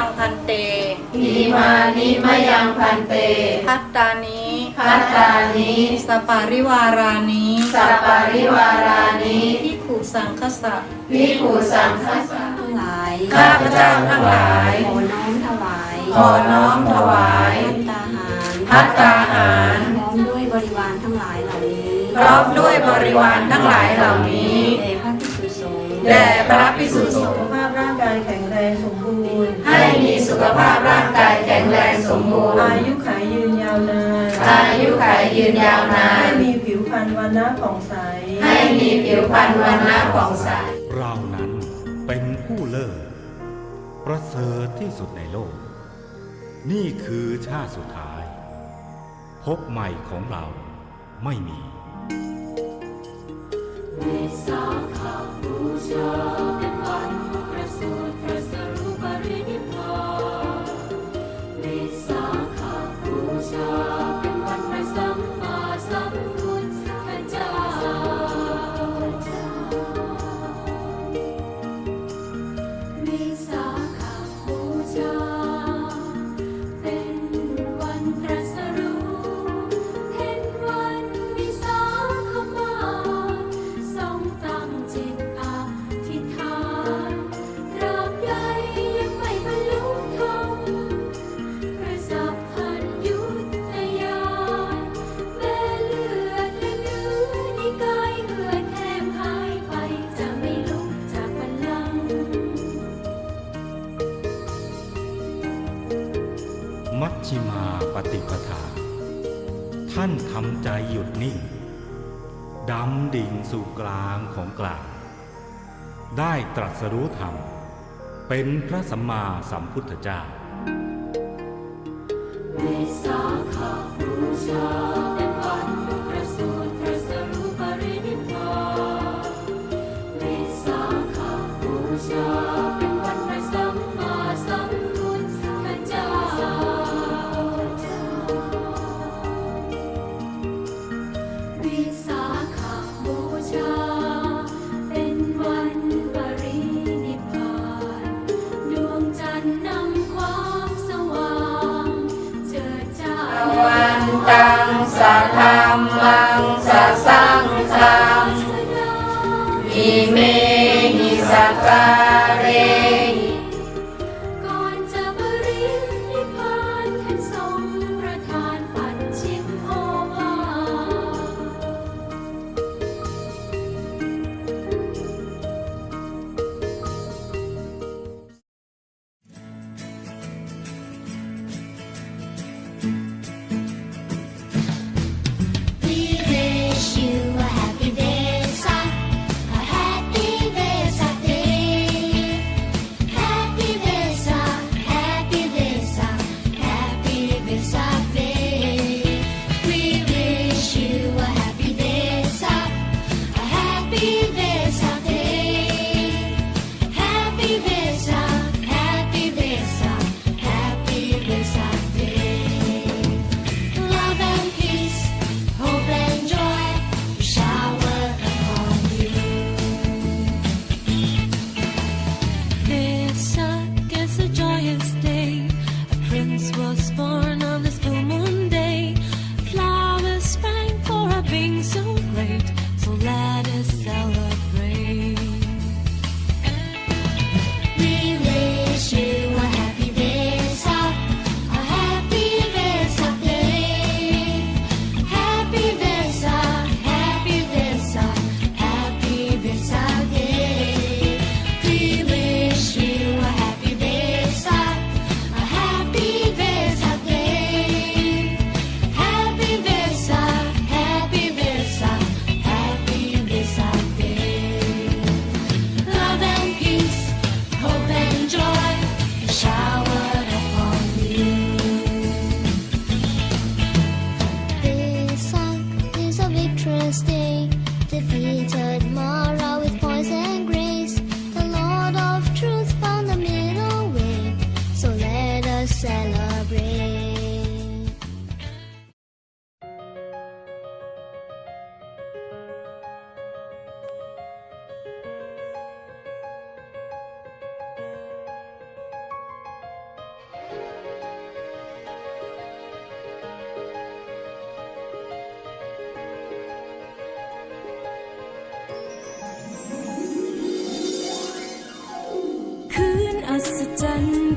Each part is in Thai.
นิมะยังพันเตอิมานิมะยังพันเต พัตตานิพัตตานิสปาริวารานิสัปปาริวารานิพิกขุสังคสะวิภูสังฆสะทั้งหลายข้าพเจ้าทั้งหลาย ขอน้อมถวายขอน้อมถวายพัตตาหารพัตตาหาร พร้อมด้วยบริวารทั้งหลายเหล่านี้พร้อมด้วยบริวารทั้งหลายเหล่านี้แด่พระภิกษุสงฆ์แด่พระพิสุสงฆ์สุขภาพร่างกายแข็งแรงสมบูรณ์ ให้มีสุขภาพร่างกายแข็งแรงสมบูรณ์อายุขายยืนยาวนานอายุขัยยืนยาวนานให้มีผิวพรรณวันนะผ่องใส ให้มีผิวพรรณวันหน้าผ่องใส เรานั้นเป็นผู้เลิศประเสริฐที่สุดในโลก นี่คือชาติสุดท้าย พบใหม่ของเราไม่มี ตรัสรู้ธรรม เป็นพระสัมมาสัมพุทธเจ้าวิสาขบูชา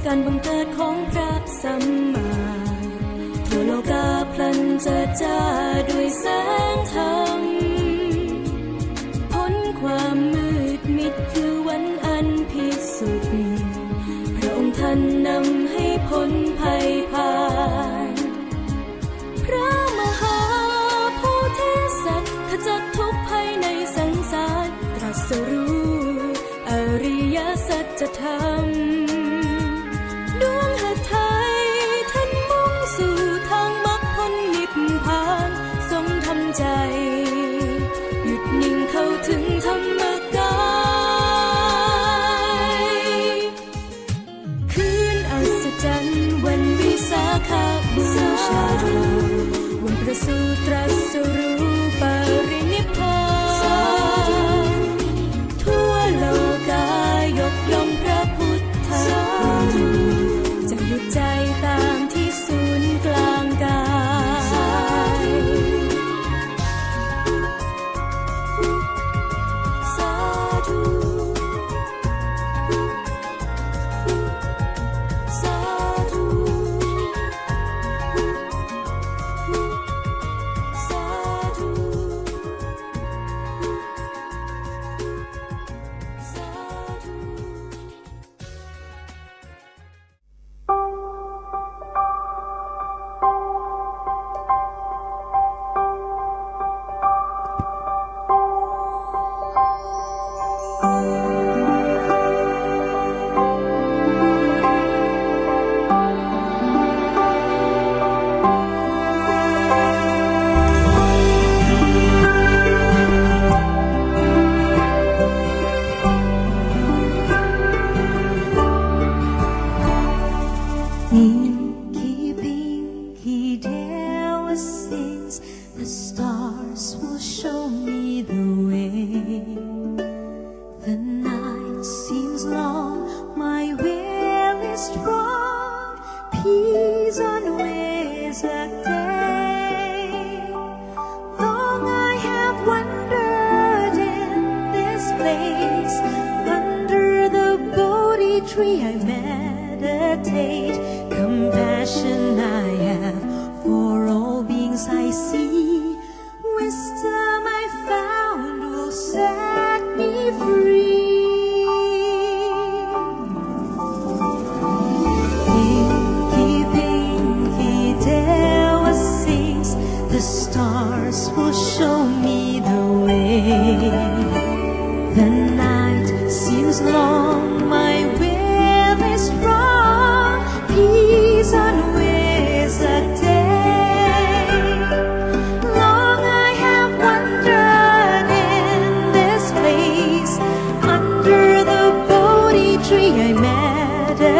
การบังเกิดของพระสัมมาทั่วโลกาพลันเจะจ้าด้วยแสงธรรมพ้นความมืดมิดคือวันอันพิสุทธิ์พระองค์ท่านนำให้พ้นภัยภัย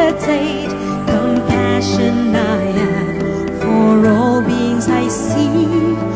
meditate. Compassion I have for all beings I see.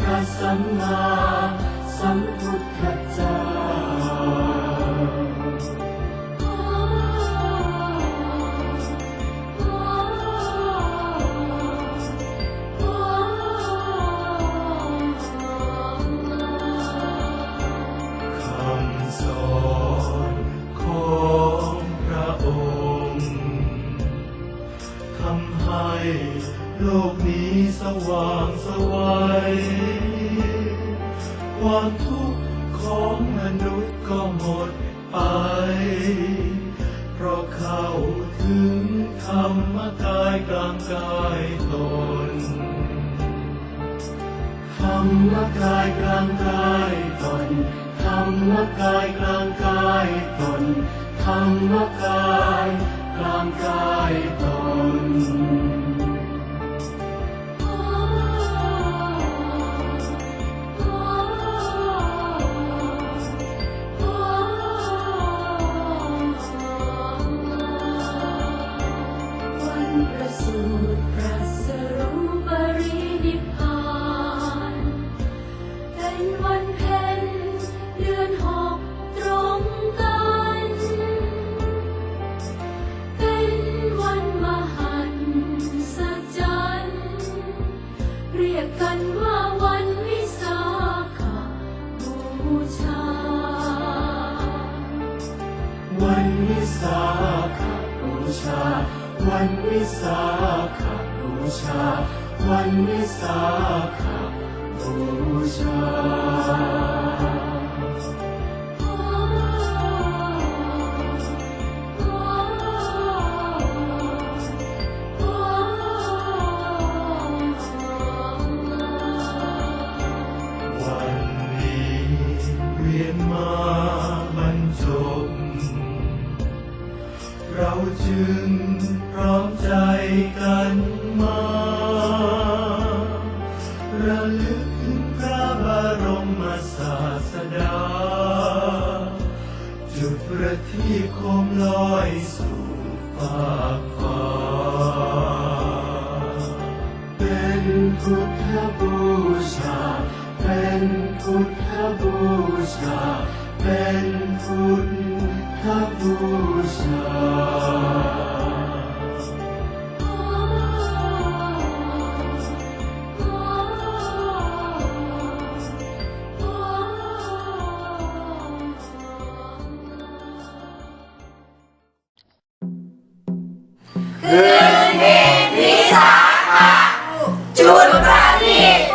พระสัมมาสัมพุทธเจ้า หมดไป เพราะเข้าถึงธรรมกายกลางกายตนธรรมกายกลางกายตนธรรมกายกลางกายตนธรรมกายกลางกายตนวันาขบู ระทีปโคมลอยสู่ฟากฟ้าเป็นพุทธบูชา เป็นพุทธบูชา เป็นพุทธบูชา คืนเพ็ญวิสาขะจุดประทีป